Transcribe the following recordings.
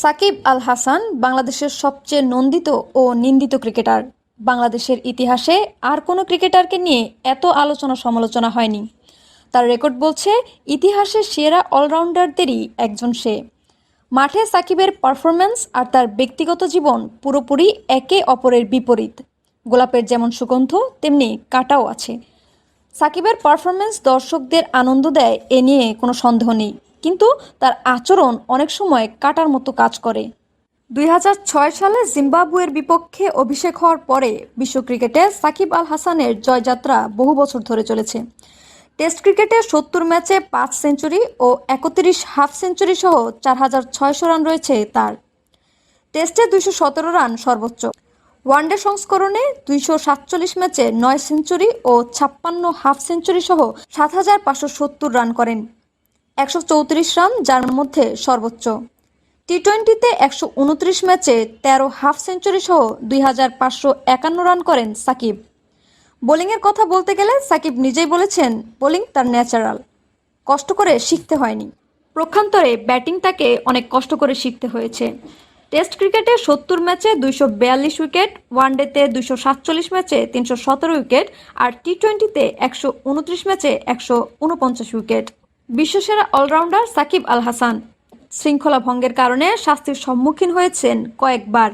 সাকিব আল হাসান বাংলাদেশের সবচেয়ে নন্দিত ও নিন্দিত ক্রিকেটার। বাংলাদেশের ইতিহাসে আর কোনো ক্রিকেটারকে নিয়ে এত আলোচনা সমালোচনা হয়নি। তার রেকর্ড বলছে, ইতিহাসের সেরা অলরাউন্ডারদেরই একজন সে। মাঠে সাকিবের পারফরম্যান্স আর তার ব্যক্তিগত জীবন পুরোপুরি একে অপরের বিপরীত। গোলাপের যেমন সুগন্ধ, তেমনি কাটাও আছে। সাকিবের পারফরমেন্স দর্শকদের আনন্দ দেয়, এ নিয়ে কোনো সন্দেহ নেই। কিন্তু তার আচরণ অনেক সময় কাটার মতো কাজ করে। দুই হাজার ছয় সালে জিম্বাবুয়ের বিপক্ষে অভিষেক হওয়ার পরে বিশ্ব ক্রিকেটে সাকিব আল হাসানের জয়যাত্রা বহু বছর ধরে চলেছে। টেস্ট ক্রিকেটে সত্তর ম্যাচে পাঁচ সেঞ্চুরি ও একত্রিশ হাফ সেঞ্চুরি সহ চার হাজার ছয়শো রান রয়েছে তার। টেস্টে দুইশো সতেরো রান সর্বোচ্চ। ওয়ানডে সংস্করণে দুইশো সাতচল্লিশ ম্যাচে নয় সেঞ্চুরি ও ছাপ্পান্ন হাফ সেঞ্চুরি সহ সাত হাজার পাঁচশো সত্তর রান করেন। একশো চৌত্রিশ রান, যার মধ্যে সর্বোচ্চ। টি টোয়েন্টিতে একশো উনত্রিশ ম্যাচে তেরো হাফ সেঞ্চুরি সহ দুই হাজার পাঁচশো একান্ন রান করেন সাকিব। বোলিংয়ের কথা বলতে গেলে সাকিব নিজেই বলেছেন, বোলিং তার ন্যাচারাল। কষ্ট করে শিখতে হয়নি। প্রক্ষান্তরে ব্যাটিং তাকে অনেক কষ্ট করে শিখতে হয়েছে। টেস্ট ক্রিকেটে সত্তর ম্যাচে দুইশো বিয়াল্লিশ উইকেট, ওয়ানডেতে দুইশো সাতচল্লিশ ম্যাচে তিনশো সতেরো উইকেট, আর টি টোয়েন্টিতে একশো উনত্রিশ ম্যাচে একশো উনপঞ্চাশ উইকেট। বিশ্বসেরা অলরাউন্ডার সাকিব আল হাসান শৃঙ্খলা ভঙ্গের কারণে শাস্তির সম্মুখীন হয়েছেন কয়েকবার।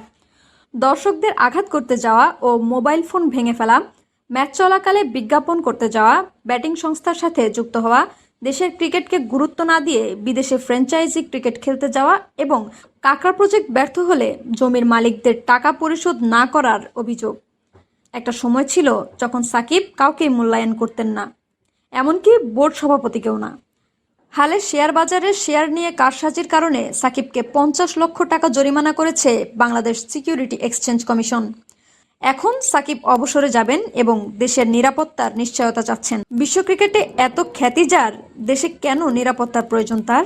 দর্শকদের আঘাত করতে যাওয়া ও মোবাইল ফোন ভেঙে ফেলা, ম্যাচ চলাকালে বিজ্ঞাপন করতে যাওয়া, ব্যাটিং সংস্থার সাথে যুক্ত হওয়া, দেশের ক্রিকেটকে গুরুত্ব না দিয়ে বিদেশে ফ্র্যাঞ্চাইজি ক্রিকেট খেলতে যাওয়া এবং কাকড়া প্রজেক্ট ব্যর্থ হলে জমির মালিকদের টাকা পরিশোধ না করার অভিযোগ। একটা সময় ছিল যখন সাকিব কাউকেই মূল্যায়ন করতেন না, এমনকি বোর্ড সভাপতিকেও না। হালে শেয়ার বাজারের শেয়ার নিয়ে কারসাজির কারণে সাকিবকে পঞ্চাশ লক্ষ টাকা জরিমানা করেছে বাংলাদেশ সিকিউরিটি এক্সচেঞ্জ কমিশন। এখন সাকিব অবসরে যাবেন এবং দেশের নিরাপত্তার নিশ্চয়তা চাচ্ছেন। বিশ্ব ক্রিকেটে এত খ্যাতি যার, দেশে কেন নিরাপত্তার প্রয়োজন তার?